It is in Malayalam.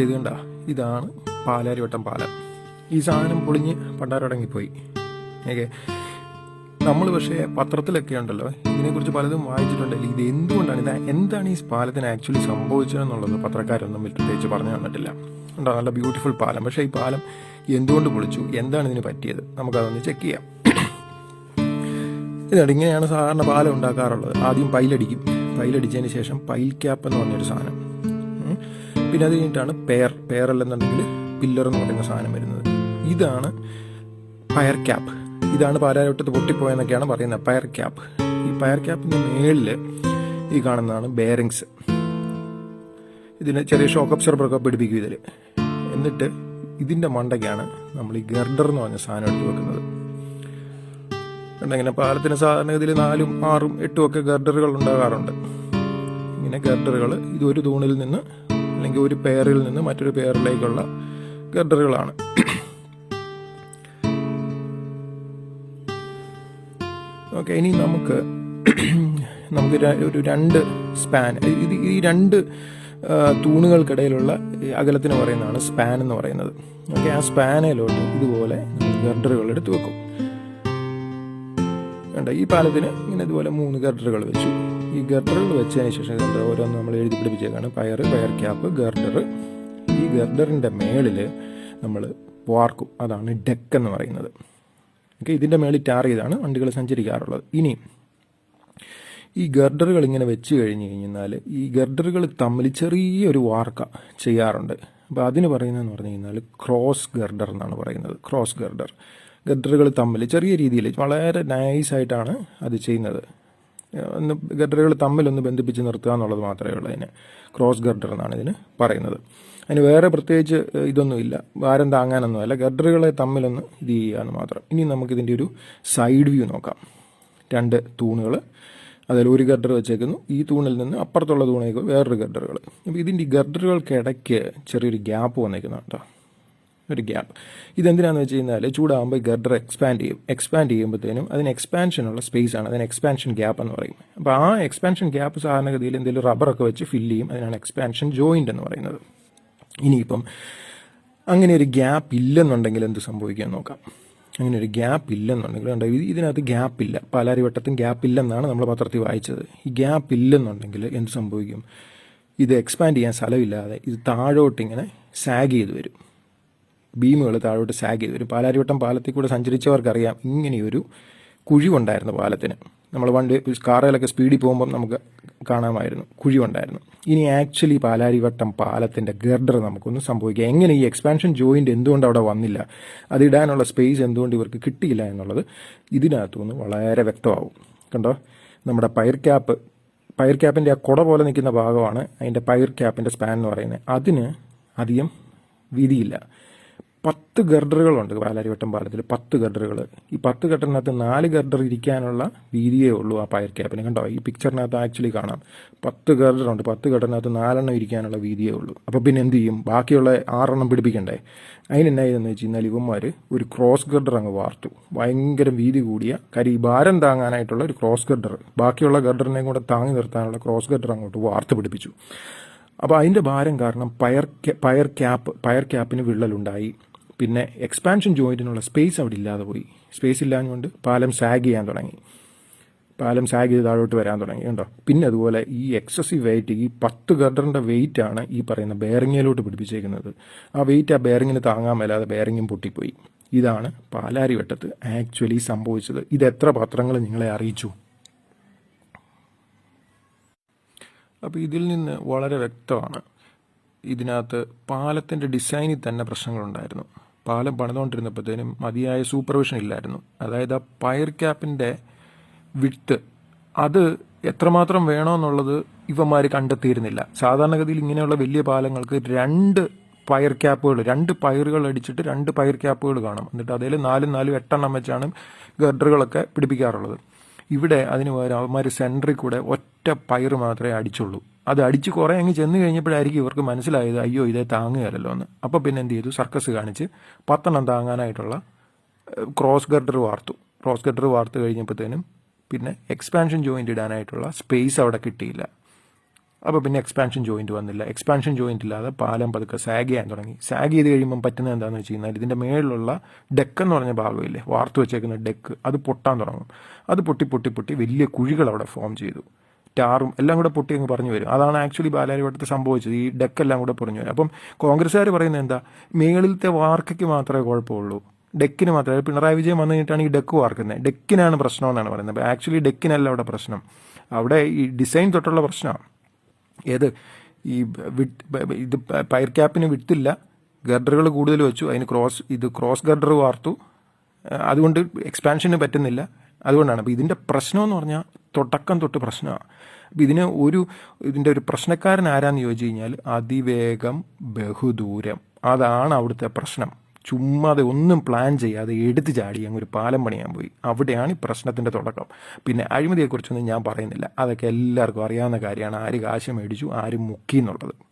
ഇത് കണ്ട ഇതാണ് പാലാരിവട്ടം പാലം. ഈ സാധനം പൊളിഞ്ഞ് പണ്ടാരടങ്ങിപ്പോയി. ഓക്കെ നമ്മൾ പക്ഷേ പത്രത്തിലൊക്കെ ഉണ്ടല്ലോ ഇതിനെക്കുറിച്ച് പലതും വായിച്ചിട്ടുണ്ടല്ലോ. ഇത് എന്തുകൊണ്ടാണ് ഇത് എന്താണ് ഈ പാലത്തിന് ആക്ച്വലി സംഭവിച്ചതെന്നുള്ളത് പത്രക്കാരൊന്നും പ്രത്യേകിച്ച് പറഞ്ഞു തന്നിട്ടില്ല. ഉണ്ടോ നല്ല ബ്യൂട്ടിഫുൾ പാലം. പക്ഷേ ഈ പാലം എന്തുകൊണ്ട് പൊളിച്ചു? എന്താണ് ഇതിന് പറ്റിയത്? നമുക്കതൊന്ന് ചെക്ക് ചെയ്യാം. ഇതാണ് ഇങ്ങനെയാണ് സാധാരണ പാലം ഉണ്ടാക്കാറുള്ളത്. ആദ്യം പൈലടിക്കും. പൈലടിച്ചതിന് ശേഷം പൈൽ ക്യാപ്പ് എന്ന് പറഞ്ഞൊരു സാധനം. പിന്നെ അത് കഴിഞ്ഞിട്ടാണ് പെയർ പെയർ അല്ലെന്നുണ്ടെങ്കിൽ പില്ലർ എന്ന് പറയുന്ന സാധനം വരുന്നത്. ഇതാണ് പയർ ക്യാപ്പ് ഇതാണ് പാലാരോട്ടത്ത് പൊട്ടിപ്പോയെന്നൊക്കെയാണ് പറയുന്നത്. പയർ ക്യാപ്പ് ഈ പയർ ക്യാപ്പിന്റെ മേളിൽ ഈ കാണുന്നതാണ് ബെയറിങ്സ് ഇതിന് ചെറിയ ഷോക്ക് അബ്സർബറൊക്കെ പിടിപ്പിക്കും ഇതിൽ എന്നിട്ട് ഇതിന്റെ മണ്ടയ്ക്കാണ് നമ്മൾ ഈ ഗർഡർ എന്ന് പറഞ്ഞ സാധനം എടുത്ത് വെക്കുന്നത്. കണ്ടിങ്ങനെ പാലത്തിന് സാധാരണഗതിയിൽ നാലും ആറും എട്ടും ഒക്കെ ഗർഡറുകൾ ഉണ്ടാകാറുണ്ട്. ഇങ്ങനെ ഗർഡറുകൾ ഇത് ഒരു തൂണിൽ നിന്ന് അല്ലെങ്കിൽ ഒരു പെയറിൽ നിന്ന് മറ്റൊരു പെയറിലേക്കുള്ള ഗഡറുകളാണ് ഓക്കെ ഇനി നമുക്ക് നമുക്ക് ഒരു രണ്ട് സ്പാൻ ഇത് ഈ രണ്ട് തൂണുകൾക്കിടയിലുള്ള അകലത്തിന് പറയുന്നതാണ് സ്പാൻ എന്ന് പറയുന്നത്. ഓക്കെ ആ സ്പാനയിലോട്ട് ഇതുപോലെ ഗർഡറുകൾ എടുത്ത് വെക്കും. ഈ പാലത്തിന് ഇങ്ങനെ ഇതുപോലെ മൂന്ന് ഗർഡറുകൾ വെച്ചു. ഈ ഗർഡറുകൾ വെച്ചതിന് ശേഷം കണ്ട ഓരോന്ന് നമ്മൾ എഴുതി പിടിപ്പിച്ചേക്കാണ്. പയർ പയർ ക്യാപ്പ് ഗർഡർ. ഈ ഗർഡറിന്റെ മേളിൽ നമ്മൾ വാർക്കും അതാണ് ഡെക്ക് എന്ന് പറയുന്നത്. ഓക്കെ ഇതിന്റെ മേളിൽ ടാർ ചെയ്താണ് വണ്ടികൾ സഞ്ചരിക്കാറുള്ളത്. ഇനി ഈ ഗർഡറുകൾ ഇങ്ങനെ വെച്ച് കഴിഞ്ഞ് കഴിഞ്ഞാൽ ഈ ഗർഡറുകൾ തമ്മിൽ ചെറിയൊരു വാർക്ക ചെയ്യാറുണ്ട്. അപ്പോൾ അതിന് പറയുന്നതെന്ന് പറഞ്ഞു കഴിഞ്ഞാൽ ക്രോസ് ഗർഡർ എന്നാണ് പറയുന്നത്. Cross girder. ഗർഡറുകൾ തമ്മിൽ ചെറിയ രീതിയിൽ വളരെ നൈസായിട്ടാണ് അത് ചെയ്യുന്നത്. ഒന്ന് ഗർഡറുകൾ തമ്മിലൊന്ന് ബന്ധിപ്പിച്ച് നിർത്തുക എന്നുള്ളത് മാത്രമേ ഉള്ളൂ അതിന്. ക്രോസ് ഗർഡർ എന്നാണ് ഇതിന് പറയുന്നത്. അതിന് വേറെ പ്രത്യേകിച്ച് ഇതൊന്നുമില്ല ഭാരം താങ്ങാനൊന്നുമല്ല ഗർഡറുകളെ തമ്മിലൊന്ന് ഇത് ചെയ്യാന്ന് മാത്രം. ഇനി നമുക്കിതിന്റെ ഒരു സൈഡ് വ്യൂ നോക്കാം. രണ്ട് തൂണുകൾ അതിൽ ഒരു ഗർഡർ വെച്ചേക്കുന്നു. ഈ തൂണിൽ നിന്ന് അപ്പുറത്തുള്ള തൂണേക്ക് വേറൊരു ഗർഡറുകൾ അപ്പോൾ ഇതിന്റെ ഗർഡറുകൾക്കിടയ്ക്ക് ചെറിയൊരു ഗ്യാപ്പ് വന്നേക്കുന്നുണ്ടോ ഒരു ഗ്യാപ്പ് ഇതെന്തിനാന്ന് വെച്ച് കഴിഞ്ഞാൽ ചൂടാകുമ്പോൾ ഗർഡർ എക്സ്പാൻഡ് ചെയ്യും. എക്സ്പാൻഡ് ചെയ്യുമ്പോഴത്തേനും അതിന് എക്സ്പാൻഷനുള്ള സ്പേസ് ആണ്. അതിന് എക്സ്പാൻഷൻ ഗ്യാപ്പ് എന്ന് പറയും. അപ്പോൾ ആ എക്സ്പാൻഷൻ ഗ്യാപ്പ് സാധാരണഗതിയിൽ എന്തെങ്കിലും റബ്ബറൊക്കെ വെച്ച് ഫില്ല് ചെയ്യും. അതിനാണ് എക്സ്പാൻഷൻ ജോയിന്റ് എന്ന് പറയുന്നത്. ഇനിയിപ്പം അങ്ങനെ ഒരു ഗ്യാപ്പ് ഇല്ലെന്നുണ്ടെങ്കിൽ എന്ത് സംഭവിക്കാൻ നോക്കാം. അങ്ങനെ ഒരു ഗ്യാപ്പ് ഇല്ലെന്നുണ്ടെങ്കിൽ ഇത് ഇതിനകത്ത് ഗ്യാപ്പ് ഇല്ല. പാലാരിവട്ടത്തും ഗ്യാപ്പ് ഇല്ലെന്നാണ് നമ്മൾ പത്രത്തിൽ വായിച്ചത്. ഈ ഗ്യാപ്പ് ഇല്ലെന്നുണ്ടെങ്കിൽ എന്ത് സംഭവിക്കും? ഇത് എക്സ്പാൻഡ് ചെയ്യാൻ സ്ഥലമില്ലാതെ ഇത് താഴോട്ടിങ്ങനെ സാഗ് ചെയ്ത് വരും. ബീമുകൾ താഴോട്ട് സാഗ് ചെയ്ത് ഒരു പാലാരിവട്ടം പാലത്തിൽ കൂടെ സഞ്ചരിച്ചവർക്കറിയാം ഇങ്ങനെയൊരു കുഴിവുണ്ടായിരുന്നു പാലത്തിന്. നമ്മൾ വണ്ടി കാറുകളൊക്കെ സ്പീഡിൽ പോകുമ്പം നമുക്ക് കാണാമായിരുന്നു കുഴിവുണ്ടായിരുന്നു. ഇനി ആക്ച്വലി പാലാരിവട്ടം പാലത്തിന്റെ ഗർഡർ നമുക്കൊന്ന് സംഭവിക്കുക എങ്ങനെ ഈ എക്സ്പാൻഷൻ ജോയിന്റ് എന്തുകൊണ്ട് അവിടെ വന്നില്ല? അതിടാനുള്ള സ്പേസ് എന്തുകൊണ്ട് ഇവർക്ക് കിട്ടിയില്ല എന്നുള്ളത് ഇതിനകത്തുനിന്ന് വളരെ വ്യക്തമാവും. കണ്ടോ? നമ്മുടെ പയർ ക്യാപ്പ് പയർ ക്യാപ്പിന്റെ ആ കുട പോലെ നിൽക്കുന്ന ഭാഗമാണ് അതിന്റെ പയർ ക്യാപ്പിന്റെ സ്പാൻ എന്ന് പറയുന്നത്. അതിന് അധികം വീതിയില്ല. പത്ത് ഗർഡറുകളുണ്ട് പാലാരിവട്ടം പാലത്തിൽ പത്ത് ഗർഡറുകൾ. ഈ പത്ത് ഗർഡറിനകത്ത് നാല് ഗർഡർ ഇരിക്കാനുള്ള വീതിയേ ഉള്ളൂ ആ പയർ ക്യാപ്പിന് കണ്ടോ? ഈ പിക്ചറിനകത്ത് ആക്ച്വലി കാണാം. പത്ത് ഗർഡറുണ്ട്. പത്ത് ഗർഡറിനകത്ത് നാലെണ്ണം ഇരിക്കാനുള്ള വീതിയേ ഉള്ളൂ. അപ്പോൾ പിന്നെ എന്ത് ചെയ്യും? ബാക്കിയുള്ള ആറെണ്ണം പിടിപ്പിക്കണ്ടേ? അതിനെന്നാ ചെയ്തെന്ന് വെച്ച് കഴിഞ്ഞാൽ ഇവന്മാർ ഒരു ക്രോസ് ഗർഡർ അങ്ങ് വാർത്തു. ഭയങ്കര വീതി കൂടിയ കരി ഭാരം താങ്ങാനായിട്ടുള്ള ഒരു ക്രോസ് ഗർഡർ ബാക്കിയുള്ള ഗർഡറിനെയും കൂടെ താങ്ങി നിർത്താനുള്ള ക്രോസ് ഗർഡർ അങ്ങോട്ട് വാർത്ത് പിടിപ്പിച്ചു. അപ്പോൾ അതിന്റെ ഭാരം കാരണം പയർ പയർ ക്യാപ്പ് പയർ ക്യാപ്പിന് വിള്ളലുണ്ടായി. പിന്നെ എക്സ്പാൻഷൻ ജോയിന്റിനുള്ള സ്പേസ് അവിടെ ഇല്ലാതെ പോയി. സ്പേസ് ഇല്ലാഞ്ഞുകൊണ്ട് പാലം സാഗ് ചെയ്യാൻ തുടങ്ങി. പാലം സാഗ് ചെയ്ത് താഴോട്ട് വരാൻ തുടങ്ങി കണ്ടോ? പിന്നെ അതുപോലെ ഈ എക്സസീവ് വെയിറ്റ് ഈ പത്ത് ഗർഡറിന്റെ വെയിറ്റ് ആണ് ഈ പറയുന്ന ബെയറിങ്ങിലോട്ട് പിടിപ്പിച്ചേക്കുന്നത്. ആ വെയിറ്റ് ആ ബെയറിങ്ങിന് താങ്ങാൻ മേലാതെ ബെയറിങ്ങും പൊട്ടിപ്പോയി. ഇതാണ് പാലാരി വട്ടത്ത് ആക്ച്വലി സംഭവിച്ചത്. ഇത് എത്ര പത്രങ്ങൾ നിങ്ങളെ അറിയിച്ചു? അപ്പോൾ ഇതിൽ നിന്ന് വളരെ വ്യക്തമാണ്. ഇതിനകത്ത് പാലത്തിന്റെ ഡിസൈനിൽ തന്നെ പ്രശ്നങ്ങളുണ്ടായിരുന്നു. പാലം പണിതുകൊണ്ടിരുന്നപ്പോഴത്തേനും മതിയായ സൂപ്പർവിഷൻ ഇല്ലായിരുന്നു. അതായത് ആ പയർ ക്യാപ്പിന്റെ വിട്ട് അത് എത്രമാത്രം വേണമെന്നുള്ളത് ഇവന്മാർ കണ്ടെത്തിയിരുന്നില്ല. സാധാരണഗതിയിൽ ഇങ്ങനെയുള്ള വലിയ പാലങ്ങൾക്ക് രണ്ട് പയർ ക്യാപ്പുകൾ രണ്ട് പയറുകൾ അടിച്ചിട്ട് രണ്ട് പയർ ക്യാപ്പുകൾ കാണും. എന്നിട്ട് അതിൽ നാലും നാലും എട്ടെണ്ണം വെച്ചാണ് ഗർഡറുകളൊക്കെ പിടിപ്പിക്കാറുള്ളത്. ഇവിടെ അതിന് പകരം അവന്മാർ സെന്ററിൽ കൂടെ ഒറ്റ പയർ മാത്രമേ അടിച്ചുള്ളൂ. അത് അടിച്ച് കുറേ അങ്ങ് ചെന്ന് കഴിഞ്ഞപ്പോഴായിരിക്കും ഇവർക്ക് മനസ്സിലായത് അയ്യോ ഇതേ താങ്ങുകയല്ലോ എന്ന്. അപ്പോൾ പിന്നെ എന്ത് ചെയ്തു? സർക്കസ് കാണിച്ച് പത്തെണ്ണം താങ്ങാനായിട്ടുള്ള ക്രോസ് ഗർഡർ വാർത്തു. ക്രോസ് ഗർഡർ വാർത്ത് കഴിഞ്ഞപ്പോഴത്തേനും പിന്നെ എക്സ്പാൻഷൻ ജോയിന്റ് ഇടാനായിട്ടുള്ള സ്പേസ് അവിടെ കിട്ടിയില്ല. അപ്പോൾ പിന്നെ എക്സ്പാൻഷൻ ജോയിന്റ് വന്നില്ല. എക്സ്പാൻഷൻ ജോയിന്റ് ഇല്ലാതെ പാലം പതുക്കെ സാഗ് ചെയ്യാൻ തുടങ്ങി. സാഗ് ചെയ്ത് കഴിയുമ്പം പറ്റുന്നത് എന്താണെന്ന് വെച്ച് കഴിഞ്ഞാൽ ഇതിന്റെ മേളിലുള്ള ഡെക്ക് എന്ന് പറഞ്ഞ ഭാഗമില്ലേ വാർത്ത് വെച്ചേക്കുന്ന ഡെക്ക് അത് പൊട്ടാൻ തുടങ്ങും. അത് പൊട്ടി പൊട്ടി പൊട്ടി വലിയ കുഴികൾ അവിടെ ഫോം ചെയ്തു. ടാറും എല്ലാം കൂടെ പൊട്ടി അങ്ങ് പറഞ്ഞു വരും. അതാണ് ആക്ച്വലി ബാലാരിവട്ടത്ത് സംഭവിച്ചത്. ഈ ഡെക്കെല്ലാം കൂടെ പറഞ്ഞു വരും. അപ്പം കോൺഗ്രസ്സുകാർ പറയുന്നത് എന്താ? മേളിലത്തെ വാർക്കയ്ക്ക് മാത്രമേ കുഴപ്പമുള്ളൂ. ഡെക്കിന് മാത്രമേ. പിണറായി വിജയൻ വന്നു കഴിഞ്ഞിട്ടാണ് ഈ ഡെക്ക് വാർക്കുന്നത്. ഡെക്കിനാണ് പ്രശ്നം എന്നാണ് പറയുന്നത്. അപ്പോൾ ആക്ച്വലി ഡെക്കിനല്ല അവിടെ പ്രശ്നം. അവിടെ ഈ ഡിസൈൻ തൊട്ടുള്ള പ്രശ്നമാണ്. ഏത്? ഈ വിട്ട് ഇത് പയർ ക്യാപ്പിന് വിട്ടില്ല. ഗർഡറുകൾ കൂടുതൽ വെച്ചു. അതിന് ക്രോസ് ഇത് ക്രോസ് ഗർഡർ വാർത്തു. അതുകൊണ്ട് എക്സ്പാൻഷന് പറ്റുന്നില്ല. അതുകൊണ്ടാണ്. അപ്പോൾ ഇതിന്റെ പ്രശ്നമെന്ന് പറഞ്ഞാൽ തുടക്കം തൊട്ട് പ്രശ്നമാണ് അപ്പോൾ ഇതിന് ഒരു ഇതിന്റെ ഒരു പ്രശ്നക്കാരൻ ആരാന്ന് ചോദിച്ചു കഴിഞ്ഞാൽ അതിവേഗം ബഹുദൂരം. അതാണ് അവിടുത്തെ പ്രശ്നം. ചുമ്മാതെ ഒന്നും പ്ലാൻ ചെയ്യാതെ എടുത്ത് ചാടി അങ്ങ് ഒരു പാലം പണിയാൻ പോയി. അവിടെയാണ് ഈ പ്രശ്നത്തിന്റെ തുടക്കം. പിന്നെ അഴിമതിയെക്കുറിച്ചൊന്നും ഞാൻ പറയുന്നില്ല. അതൊക്കെ എല്ലാവർക്കും അറിയാവുന്ന കാര്യമാണ്. ആര് കാശ് മേടിച്ചു ആര് മുക്കി എന്നുള്ളത്.